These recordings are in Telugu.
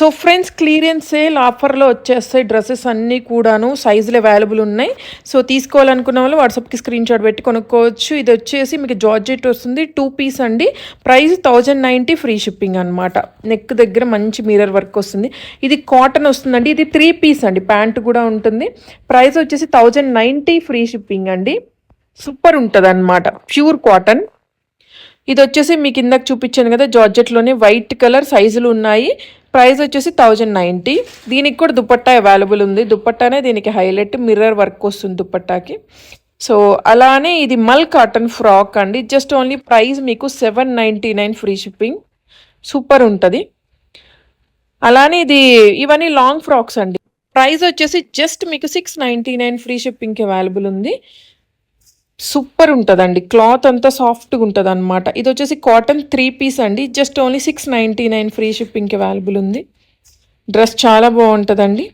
సో ఫ్రెండ్స్ క్లియరెన్స్ సేల్ ఆఫర్లో వచ్చేస్తాయి డ్రెస్సెస్ అన్నీ కూడాను సైజులు అవైలబుల్ ఉన్నాయి. సో తీసుకోవాలనుకున్న వాళ్ళు వాట్సాప్కి స్క్రీన్ షాట్ పెట్టి కొనుక్కోవచ్చు. ఇది వచ్చేసి మీకు జార్జెట్ వస్తుంది టూ పీస్ అండి. Price thousand ninety free shipping అనమాట నెక్ దగ్గర మంచి మిరర్ వర్క్ వస్తుంది. ఇది కాటన్ వస్తుందండి. ఇది త్రీ పీస్ అండి. ప్యాంట్ కూడా ఉంటుంది. ప్రైస్ వచ్చేసి థౌజండ్ నైంటీ ఫ్రీ షిప్పింగ్ అండి. సూపర్ ఉంటుంది అనమాట ప్యూర్ కాటన్ ఇది వచ్చేసి మీకు ఇందాక చూపించాను కదా జార్జెట్లోనే వైట్ కలర్ సైజులు ఉన్నాయి. ప్రైస్ వచ్చేసి థౌజండ్ నైంటీ. దీనికి కూడా దుపట్టా అవైలబుల్ ఉంది. దుపట్టానే దీనికి హైలైట్ మిర్రర్ వర్క్ వస్తుంది దుపట్టాకి. సో అలానే ఇది మల్ కాటన్ ఫ్రాక్ అండి. జస్ట్ ఓన్లీ ప్రైస్ మీకు seven ninety nine free shipping. Super ఉంటుంది. అలానే ఇది ఇవన్నీ లాంగ్ ఫ్రాక్స్ అండి. ప్రైస్ వచ్చేసి జస్ట్ మీకు సిక్స్ నైంటీ నైన్ ఫ్రీ షిప్పింగ్కి అవైలబుల్ ఉంది. సూపర్ ఉంటుందండి. క్లాత్ అంతా సాఫ్ట్గా ఉంటుంది అనమాట ఇది వచ్చేసి కాటన్ త్రీ పీస్ అండి. Just only six ninety nine free షిప్పింగ్కి available ఉంది. డ్రెస్ చాలా బాగుంటుందండి.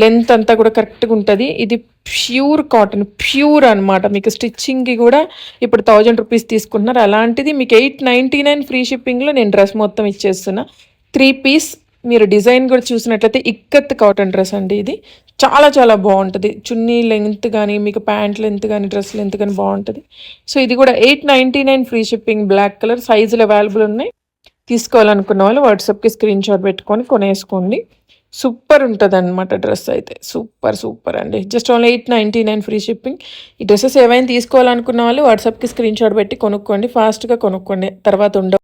లెంత్ అంతా కూడా కరెక్ట్గా ఉంటుంది. ఇది ప్యూర్ కాటన్ ప్యూర్ అనమాట మీకు స్టిచ్చింగ్కి కూడా ఇప్పుడు థౌజండ్ రూపీస్ తీసుకుంటున్నారు. అలాంటిది మీకు ఎయిట్ నైంటీ నైన్ ఫ్రీ షిప్పింగ్లో నేను డ్రెస్ మొత్తం ఇచ్చేస్తున్నా. త్రీ పీస్ మీరు డిజైన్ కూడా చూసినట్లయితే ఇక్కత్ కాటన్ డ్రెస్ అండి ఇది. చాలా చాలా బాగుంటుంది. చున్నీ లెంత్ కానీ మీకు ప్యాంట్ లెంత్ కానీ డ్రెస్ లెంత్ కానీ బాగుంటుంది. సో ఇది కూడా eight ninety nine free shipping black colour. సైజులు అవైలబుల్ ఉన్నాయి. తీసుకోవాలనుకున్న వాళ్ళు వాట్సాప్కి స్క్రీన్ షాట్ పెట్టుకొని కొనేసుకోండి. సూపర్ ఉంటుంది అనమాట డ్రెస్ అయితే. సూపర్ సూపర్ అండి. Just only eight ninety nine free shipping. ఈ డ్రెస్సెస్ ఏవైనా తీసుకోవాలనుకున్న వాళ్ళు వాట్సాప్కి స్క్రీన్ షాట్ పెట్టి కొనుక్కోండి. ఫాస్ట్గా కొనుక్కోండి. తర్వాత ఉండవు